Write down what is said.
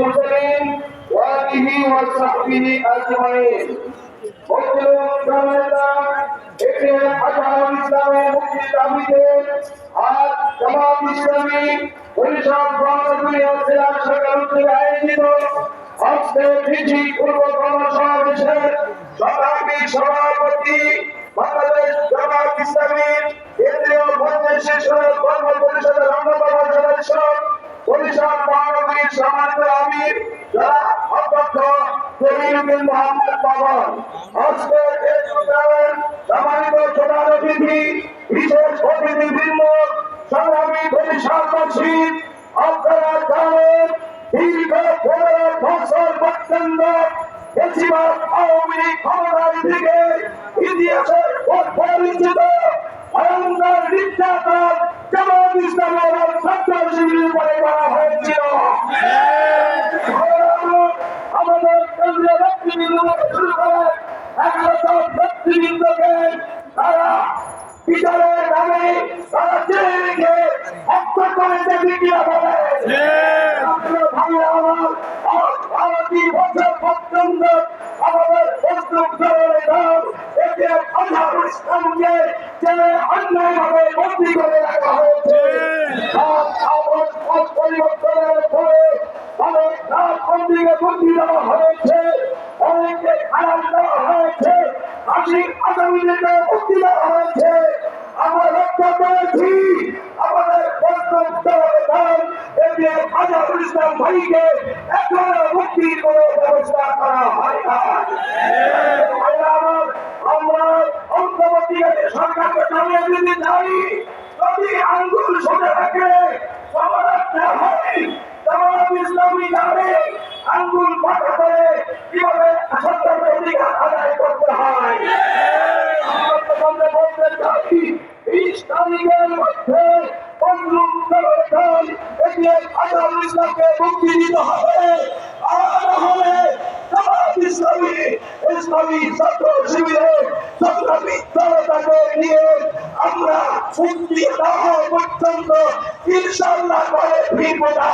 المرسلين وآله وصحبه أجمعين মুসলিম জনতা এখানে আজহার ইসলামের মুক্তি দাবিতে আজ জামাত ইসলামী পরিষদ বাংলাদেশ জেলা শাখার উদ্যোগে আয়োজিত আজকে ফিজি পূর্ব কর্মসমাবেশের শতাব্দী সভাপতি বাংলাদেশ জামাত ইসলামীর কেন্দ্রীয় মন্ত্রী কর্ম পরিষদের অন্যতম সদস্য পরিষদ মহানগরীর ইতিহাসের পরিচিত ভয়ঙ্কর নির্যাতন জামাত ইসলামের ছাত্র শিবিরের উপরে করা হয়েছিল আমাদের কেন্দ্রীয় ব্যক্তিবৃন্দ থেকে শুরু করে ব্যক্তিবৃন্দকে তারা বিচারের নামে তারা জেলে রেখে হত্যা করেছে বিক্রিয়া বলে ভাইরা আমার ভারতী বছর পর্যন্ত আমাদের প্রস্তুত করে দাম একে আজহারুল ইসলামকে জেলে অন্যায়ভাবে বন্দী পরিবর্তনের পরে অনেক বন্দীকে অনেককে খারাপ আশিক আগামীদেরকে মুক্তি হয়েছে আমরা লক্ষ্য করেছি, আমাদের আজহারুল ইসলাম ভাইকে এখনও মুক্তির কোনো ব্যবস্থা করা হয় না। সরকারকে জানিয়ে দিতে চাই। যদি আঙ্গুল সোজা থাকে সমাধান না হয় জামাত ইসলামী জানে আঙ্গুল পাকা করে কীভাবে সরকারের অধিকার আদায় করতে হয় আমরা তোমাদের বলতে চাই বিশ তারিখের মধ্যে ইসলামকে মুক্তি দিতে হবে আর হলে ইসলামী ইসলামী আমরা ইনশাল্লাহ করে ফিরবো না।